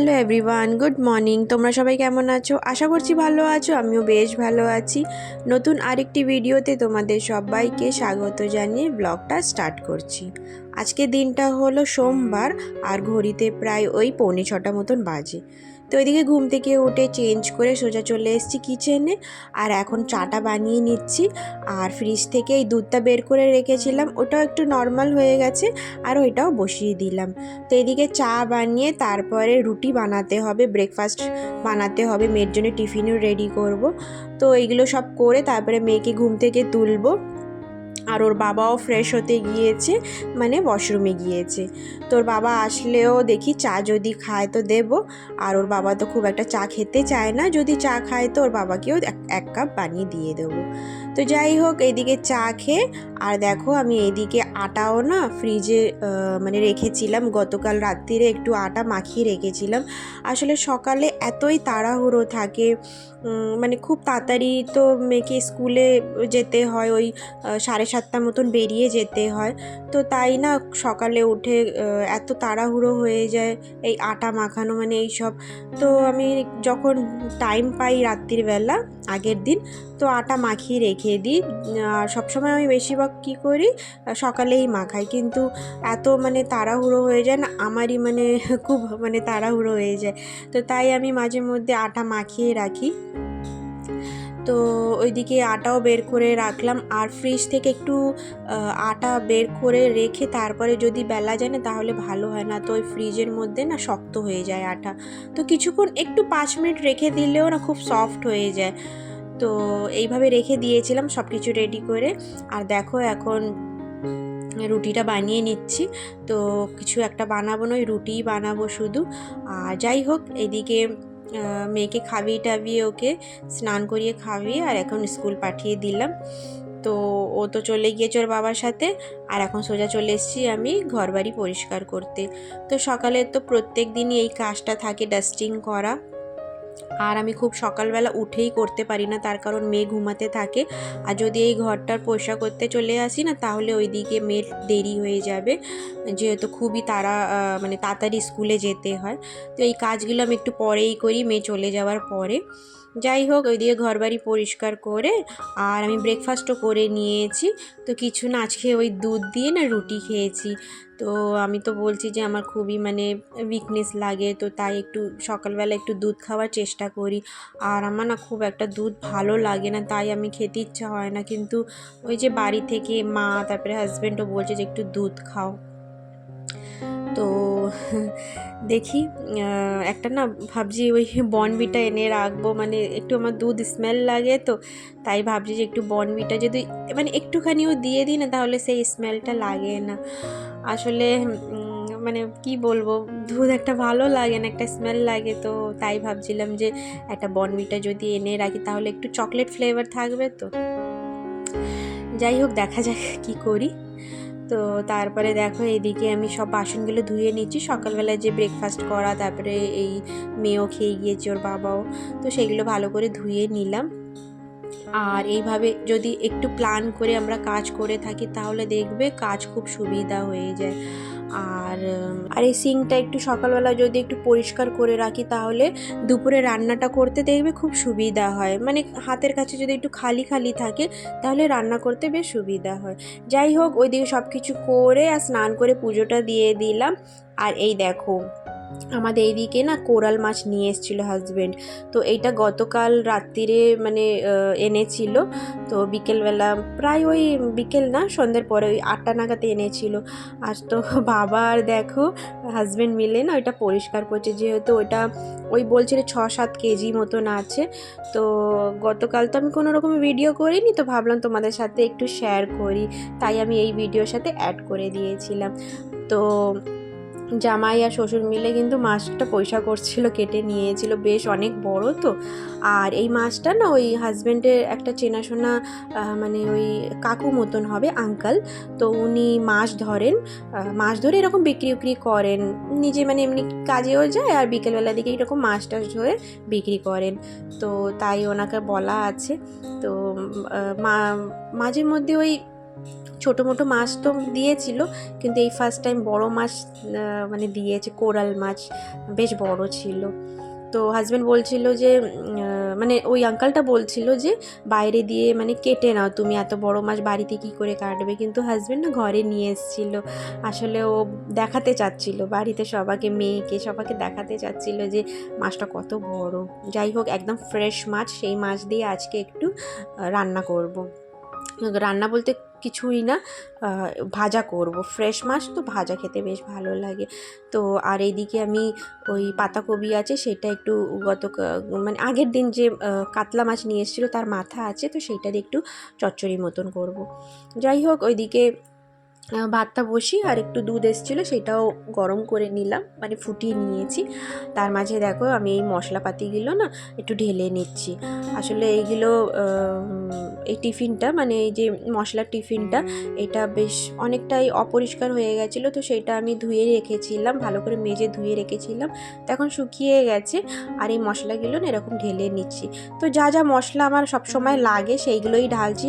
Hello everyone good morning তোমরা সবাই কেমন আছো? আশা করছি ভালো আছো, আমিও বেশ ভালো আছি। নতুন আরেকটি ভিডিওতে তোমাদের সবাইকে স্বাগত জানিয়ে ব্লগটা স্টার্ট করছি। আজকে দিনটা হলো সোমবার, আর ঘড়িতে প্রায় ওই পৌনে ছটা মতন বাজে। তো ওইদিকে ঘুম থেকে উঠে চেঞ্জ করে সোজা চলে এসেছি কিচেনে আর এখন চাটা বানিয়ে নিচ্ছি। আর ফ্রিজ থেকে এই দুধটা বের করে রেখেছিলাম, ওটাও একটু নর্মাল হয়ে গেছে, আর ওইটাও বসিয়ে দিলাম। তো এদিকে চা বানিয়ে তারপরে রুটি বানাতে হবে ব্রেকফাস্ট বানাতে হবে, মেয়ের জন্য টিফিনও রেডি করব। তো এইগুলো সব করে তারপরে মেয়েকে ঘুম থেকে তুলবো। আর ওর বাবাও ফ্রেশ হতে গিয়েছে মানে ওয়াশরুমে গিয়েছে। তোর বাবা আসলেও দেখি চা যদি খায় তো দেবো, আর ওর বাবা তো খুব একটা চা খেতে চায় না, যদি চা খায় তো ওর বাবাকেও এক- কাপ বানিয়ে দিয়ে দেবো। তো যাই হোক এইদিকে চা খেয়ে, আর দেখো আমি এইদিকে আটাও না ফ্রিজে মানে রেখেছিলাম। গতকাল রাত্রিরে একটু আটা মাখিয়ে রেখেছিলাম। আসলে সকালে এতই তাড়াহুড়ো থাকে মানে খুব তাড়াতাড়ি তো মেয়েকে স্কুলে যেতে হয়, ওই সাড়ে সাতটা মতন বেরিয়ে যেতে হয়। তো তাই না সকালে উঠে এত তাড়াহুড়ো হয়ে যায় এই আটা মাখানো মানে এই সব তো আমি যখন টাইম পাই রাত্রির বেলা, আগের দিন, তো আটা মাখিয়ে রেখে দিই। আর সবসময় আমি বেশিরভাগ কী করি সকালেই মাখাই কিন্তু এত মানে তাড়াহুড়ো হয়ে যায় না, আমারই মানে খুব মানে তাড়াহুড়ো হয়ে যায়। তো তাই আমি মাঝে মধ্যে আটা মাখিয়ে রাখি। তো ওইদিকে আটাও বের করে রাখলাম। আর ফ্রিজ থেকে একটু আটা বের করে রেখে তারপরে যদি বেলা যায় না, তাহলে ভালো হয় না। তো ওই ফ্রিজের মধ্যে না শক্ত হয়ে যায় আটা। তো কিছুক্ষণ একটু পাঁচ মিনিট রেখে দিলেও না খুব সফট হয়ে যায়। তো এইভাবে রেখে দিয়েছিলাম সব কিছু রেডি করে। আর দেখো এখন রুটিটা বানিয়ে নিচ্ছি। তো কিছু একটা বানাবো না ওই রুটিই বানাবো শুধু। আর যাই হোক, এদিকে মেয়েকে খাবিয়ে টাবিয়ে ওকে স্নান করিয়ে খাবিয়ে আর এখন স্কুল পাঠিয়ে দিলাম। তো ও তো চলে গিয়েছে ওর বাবার সাথে। আর এখন সোজা চলে এসেছি আমি ঘরবাড়ি পরিষ্কার করতে। তো সকালে তো প্রত্যেক দিনই এই কাজটা থাকে ডাস্টিং করা। আর আমি খুব সকালবেলা উঠেই করতে পারি না, তার কারণ মেয়ে ঘুমাতে থাকে। আর যদি এই ঘরটার পরিষ্কার করতে চলে আসি না, তাহলে ওই দিকে মেয়ের দেরি হয়ে যাবে। যেহেতু খুবই তারা মানে তাড়াতাড়ি স্কুলে যেতে হয়। তো এই কাজগুলো আমি একটু পরেই করি, মেয়ে চলে যাওয়ার পরে। যাই হোক ওইদিকে ঘরবাড়ি পরিষ্কার করে আর আমি ব্রেকফাস্টও করে নিয়েছি। তো কিছু না, আজকে ওই দুধ দিয়ে না রুটি খেয়েছি। তো আমি তো বলছি যে আমার খুবই মানে উইকনেস লাগে, তো তাই একটু সকালবেলা একটু দুধ খাওয়ার চেষ্টা করি। আর আমার না খুব একটা দুধ ভালো লাগে না, তাই আমি খেতে ইচ্ছা হয় না। কিন্তু ওই যে বাড়ি থেকে মা, তারপরে হাজব্যান্ডও বলছে যে একটু দুধ খাও। তো দেখি একটা না ভাবছি ওই বনবিটা এনে রাখব মানে একটু আমার দুধ স্মেল লাগে তো, তাই ভাবছি যে একটু বনবিটা যদি মানে একটুখানিও দিয়ে দিই না তাহলে সেই স্মেলটা লাগে না। আসলে মানে কি বলব, দুধ একটা ভালো লাগে না, একটা স্মেল লাগে তো, তাই ভাবছিলাম যে একটা বনবিটা যদি এনে রাখি তাহলে একটু চকলেট ফ্লেভার থাকবে তো। যাই হোক, দেখা যাক কি করি। তো তারপরে দেখো এদিকে আমি সব বাসনগুলো ধুয়ে নিচ্ছি। সকালবেলায় যে ব্রেকফাস্ট করা, তারপরে এই মেয়েও খেয়ে গিয়েছে, ওর বাবাও। তো সেগুলো ভালো করে ধুয়ে নিলাম। আর এইভাবে যদি একটু প্ল্যান করে আমরা কাজ করে থাকি, তাহলে দেখবে কাজ খুব সুবিধা হয়ে যায়। আর আর এই সিঙ্কটা একটু সকালবেলা যদি একটু পরিষ্কার করে রাখি তাহলে দুপুরে রান্নাটা করতে দেখবে খুব সুবিধা হয়। মানে হাতের কাছে যদি একটু খালি খালি থাকে তাহলে রান্না করতে বেশ সুবিধা হয়। যাই হোক, ওইদিকে সব কিছু করে আর স্নান করে পুজোটা দিয়ে দিলাম। আর এই দেখো আমাদের এইদিকে না কোরাল মাছ নিয়ে এসেছিল হাজব্যান্ড তো এইটা গতকাল রাত্রিরে মানে এনেছিল। তো বিকেলবেলা প্রায় ওই বিকেল না, সন্ধ্যের পরে ওই আটটা নাগাদ এনেছিল। আজ তো বাবা আর দেখো হাজব্যান্ড মিলে না ওইটা পরিষ্কার করছে। যেহেতু ওইটা ওই বলছিল ছ সাত কেজি মতন আছে। তো গতকাল তো আমি কোনো রকম ভিডিও করিনি, তো ভাবলাম তোমাদের সাথে একটু শেয়ার করি। তাই আমি এই ভিডিওর সাথে অ্যাড করে দিয়েছিলাম। তো জামাই আর শ্বশুর মিলে কিন্তু মাছটা পয়সা করছিল, কেটে নিয়েছিল। বেশ অনেক বড় তো। আর এই মাছটা না ওই হাজব্যান্ডের একটা চেনাশোনা মানে ওই কাকু মতন হবে আঙ্কাল তো উনি মাছ ধরেন। মাছ ধরে এরকম বিক্রি উক্রি করেন। নিজে মানে এমনি কাজেও যায় আর বিকেলবেলা দিকে এরকম মাছ টাছ ধরে বিক্রি করেন। তো তাই ওনাকে বলা আছে। তো মাঝে মধ্যে ওই ছোটো মোটো মাছ তো দিয়েছিল, কিন্তু এই ফার্স্ট টাইম বড় মাছ মানে দিয়েছে, কোরাল মাছ, বেশ বড় ছিল। তো হাজব্যান্ড বলছিল যে মানে ওই আঙ্কালটা বলছিল যে, বাইরে দিয়ে মানে কেটে নাও, তুমি এত বড় মাছ বাড়িতে কি করে কাটবে? কিন্তু হাজব্যান্ড না ঘরে নিয়ে এসেছিল। আসলে ও দেখাতে চাচ্ছিল, বাড়িতে সবাইকে মেয়েকে সবাইকে দেখাতে চাচ্ছিল যে, মাছটা কত বড়। যাই হোক, একদম ফ্রেশ মাছ, সেই মাছ দিয়ে আজকে একটু রান্না করব। রান্না বলতে কিছুই না ভাজা করব। ফ্রেশ মাছ তো ভাজা খেতে বেশ ভালো লাগে। তো আর এইদিকে আমি ওই পাতাকপি আছে, সেটা একটু গত মানে আগের দিন যে কাতলা মাছ নিয়ে এসেছিল তার মাথা আছে, তো সেইটা দিয়ে একটু চচ্চড়ি মতন করব। যাই হোক, ওইদিকে ভাতটা বসি আর একটু দুধ এসেছিল, সেটাও গরম করে নিলাম মানে ফুটিয়ে নিয়েছি। তার মাঝে দেখো আমি এই মশলাপাতিগুলো না একটু ঢেলে নিচ্ছি। আসলে এইগুলো এই টিফিনটা মানে এই যে মশলার টিফিনটা, এটা বেশ অনেকটাই অপরিষ্কার হয়ে গেছিল। তো সেটা আমি ধুয়ে রেখেছিলাম, ভালো করে মেজে ধুয়ে রেখেছিলাম। তো এখন শুকিয়ে গেছে আর এই মশলাগুলো না এরকম ঢেলে নিচ্ছি। তো যা যা মশলা আমার সব সময় লাগে সেইগুলোই ঢালছি।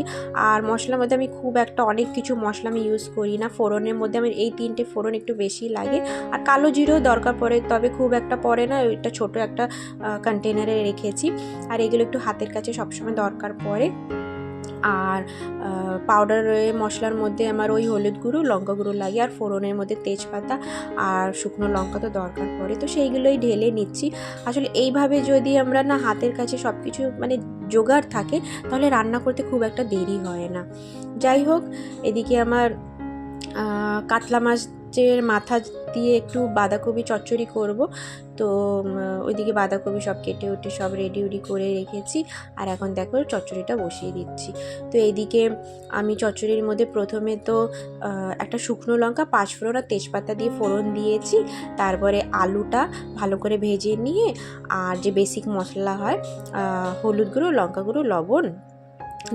আর মশলার মধ্যে আমি খুব একটা অনেক কিছু মশলা আমি ইউজ করি না। ফোড়নের মধ্যে আমার এই তিনটে ফোড়ন একটু বেশি লাগে। আর কালো জিরেও দরকার পড়ে, তবে খুব একটা পড়ে না, ওইটা ছোট একটা কন্টেনারে রেখেছি। আর এগুলো একটু হাতের কাছে সবসময় দরকার পড়ে। আর পাউডার মশলার মধ্যে আমার ওই হলুদ গুঁড়ো, লঙ্কা গুঁড়ো লাগে আর ফোড়নের মধ্যে তেজপাতা আর শুকনো লঙ্কা তো দরকার পড়ে। তো সেইগুলোই ঢেলে নিচ্ছি। আসলে এইভাবে যদি আমরা না হাতের কাছে সব কিছু মানে জোগাড় থাকে, তাহলে রান্না করতে খুব একটা দেরি হয় না। যাই হোক, এদিকে আমার কাতলা কাতলা মাছের মাথা দিয়ে একটু বাঁধাকপি চচ্চড়ি করব। তো ওইদিকে বাঁধাকপি সব কেটে উঠে সব রেডি উডি করে রেখেছি। আর এখন দেখো চচ্চড়িটা বসিয়ে দিচ্ছি। তো এইদিকে আমি চচ্চড়ির মধ্যে প্রথমে তো একটা শুকনো লঙ্কা, পাঁচফোড়ন আর তেজপাতা দিয়ে ফোড়ন দিয়েছি। তারপরে আলুটা ভালো করে ভেজে নিয়ে, আর যে বেসিক মশলা হয় হলুদ গুঁড়ো, লঙ্কা গুঁড়ো, লবণ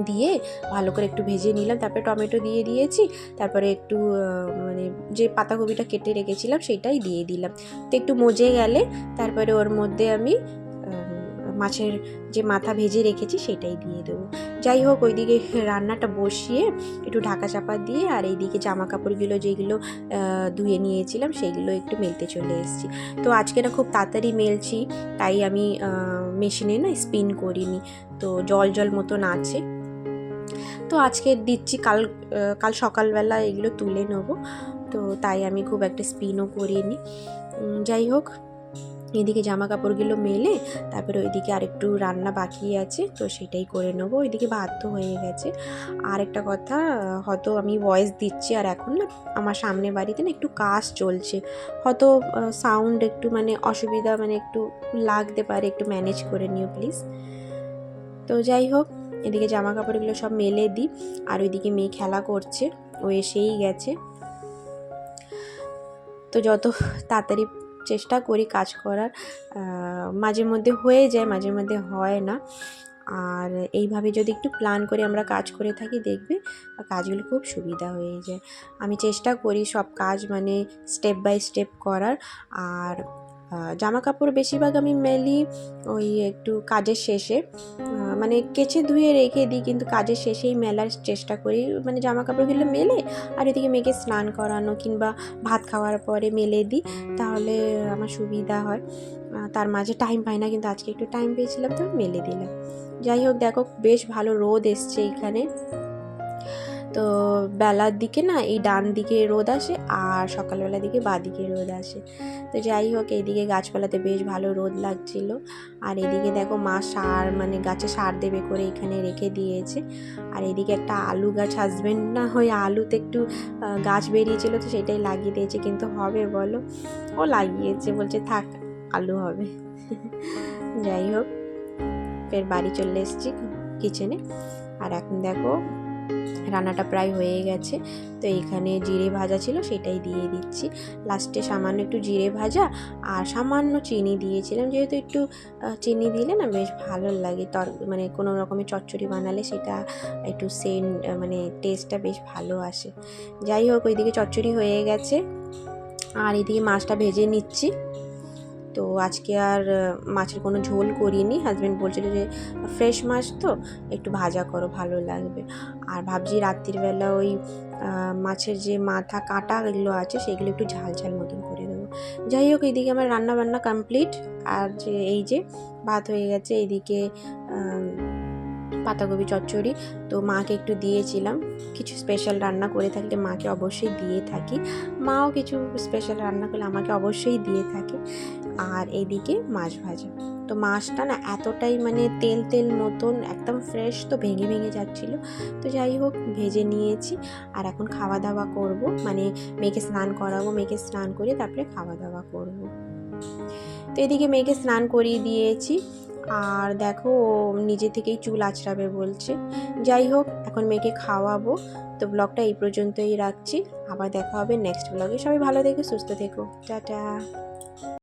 দিয়ে ভালো করে একটু ভেজে নিলাম। তারপরে টমেটো দিয়ে দিয়েছি। তারপরে একটু মানে যে পাতাকপিটা কেটে রেখেছিলাম সেটাই দিয়ে দিলাম। তো একটু মজে গেলে তারপরে ওর মধ্যে আমি মাছের যে মাথা ভেজে রেখেছি সেটাই দিয়ে দেবো। যাই হোক, ওইদিকে রান্নাটা বসিয়ে একটু ঢাকা চাপা দিয়ে আর এইদিকে জামা কাপড়গুলো যেগুলো ধুয়ে নিয়েছিলাম সেইগুলো একটু মেলতে চলে এসেছি। তো আজকে না খুব তাড়াতাড়ি মেলছি, তাই আমি মেশিনে না স্পিন করিনি। তো জল জল মতন আছে। তো আজকে দিচ্ছি, কাল কাল সকালবেলা এগুলো তুলে নেব। তো তাই আমি খুব একটা স্পিনও করিনি। যাই হোক, এদিকে জামা কাপড়গুলো মেলে, তারপরে ওইদিকে আরেকটু রান্না বাকি আছে, তো সেটাই করে নেব। ওইদিকে ভাত তো হয়ে গেছে। আর একটা কথা, হয়তো আমি ভয়েস দিচ্ছি আর এখন না, আমার সামনে বাড়িতে না একটু কাজ চলছে। হয়তো সাউন্ড একটু মানে অসুবিধা মানে একটু লাগতে পারে, একটু ম্যানেজ করে নিও প্লিজ তো যাই হোক এদিকে জামা কাপড়গুলো সব মেলে দিই, আর ওইদিকে মেয়ে খেলা করছে, ও এসেই গেছে। তো যত তাড়াতাড়ি চেষ্টা করি কাজ করার মাঝে মধ্যে হয়ে যায়, মাঝে মধ্যে হয় না। আর এইভাবে যদি একটু প্ল্যান করে আমরা কাজ করে থাকি, দেখবে কাজগুলো খুব সুবিধা হয়ে যায়। আমি চেষ্টা করি সব কাজ মানে স্টেপ বাই স্টেপ করার, আর জামা কাপড় বেশিরভাগ আমি মেলি ওই একটু কাজের শেষে। মানে কেচে ধুয়ে রেখে দিই, কিন্তু কাজের শেষেই মেলার চেষ্টা করি। মানে জামা কাপড়গুলো মেলে আর এদিকে মেয়েকে স্নান করানো কিংবা ভাত খাওয়ার পরে মেলে দিই, তাহলে আমার সুবিধা হয়। তার মাঝে টাইম পাই না, কিন্তু আজকে একটু টাইম পেয়েছিলাম, তো মেলে দিলাম। যাই হোক, দেখো, বেশ ভালো রোদ এসছে এইখানে তো বেলার দিকে না এই ডান দিকে রোদ আসে আর সকালবেলার দিকে বাঁ দিকে রোদ আসে। তো যাই হোক এইদিকে গাছপালাতে বেশ ভালো রোদ লাগছিল। আর এদিকে দেখো মা সার মানে গাছে সার দেবে করে এখানে রেখে দিয়েছে। আর এদিকে একটা আলু গাছ হাজবেন্ড না হয়ে আলুতে একটু গাছ বেরিয়েছিল তো সেটাই লাগিয়ে দিয়েছে। কিন্তু হবে বলো? ও লাগিয়েছে, বলছে থাক, আলু হবে। যাই হোক, ফের বাড়ি চলে এসেছি কিচেনে আর এখন দেখো রান্নাটা প্রায় হয়ে গেছে। তো এইখানে জিরে ভাজা ছিল, সেটাই দিয়ে দিচ্ছি। লাস্টে সামান্য একটু জিরে ভাজা আর সামান্য চিনি দিয়েছিলাম। যেহেতু একটু চিনি দিলে না বেশ ভালো লাগে। তর মানে কোনো রকমের চচ্চড়ি বানালে সেটা একটু সেন্ট মানে টেস্টটা বেশ ভালো আসে। যাই হোক, ওইদিকে চচ্চড়ি হয়ে গেছে। আর এদিকে মাছটা ভেজে নিচ্ছি। তো আজকে আর মাছের কোনো ঝোল করিনি। হাজব্যান্ড বলছিল যে, ফ্রেশ মাছ তো, একটু ভাজা করো, ভালো লাগবে। আর ভাবছি রাত্রিবেলা ওই মাছের যে মাথা কাঁটা এগুলো আছে, সেগুলো একটু ঝাল ঝাল মতন করে দেবো। যাই হোক এইদিকে আমার রান্না বান্না কমপ্লিট আর যে, এই যে, ভাত হয়ে গেছে এইদিকে পাতাকপি চচ্চড়ি। তো মাকে একটু দিয়েছিলাম। কিছু স্পেশাল রান্না করে থাকলে মাকে অবশ্যই দিয়ে থাকি। মাও কিছু স্পেশাল রান্না করলে আমাকে অবশ্যই দিয়ে থাকে। আর এদিকে মাছ ভাজা। তো মাছটা না এতটাই মানে তেল তেল মতন, একদম ফ্রেশ তো ভেঙে ভেঙে যাচ্ছিল। তো যাই হোক, ভেজে নিয়েছি আর এখন খাওয়া দাওয়া করব। মানে মেয়েকে স্নান করাবো, মেয়েকে স্নান করে তারপরে খাওয়া দাওয়া করব। তো এদিকে মেয়েকে স্নান করিয়ে দিয়েছি। আর দেখো নিজে থেকেই চুল আঁচড়াবে বলছে। যাই হোক, এখন মেয়েকে খাওয়াবো। তো ব্লগটা এই পর্যন্তই রাখছি। আবার দেখা হবে নেক্সট ব্লগে সবাই ভালো থেকো, সুস্থ থেকো। টাটা।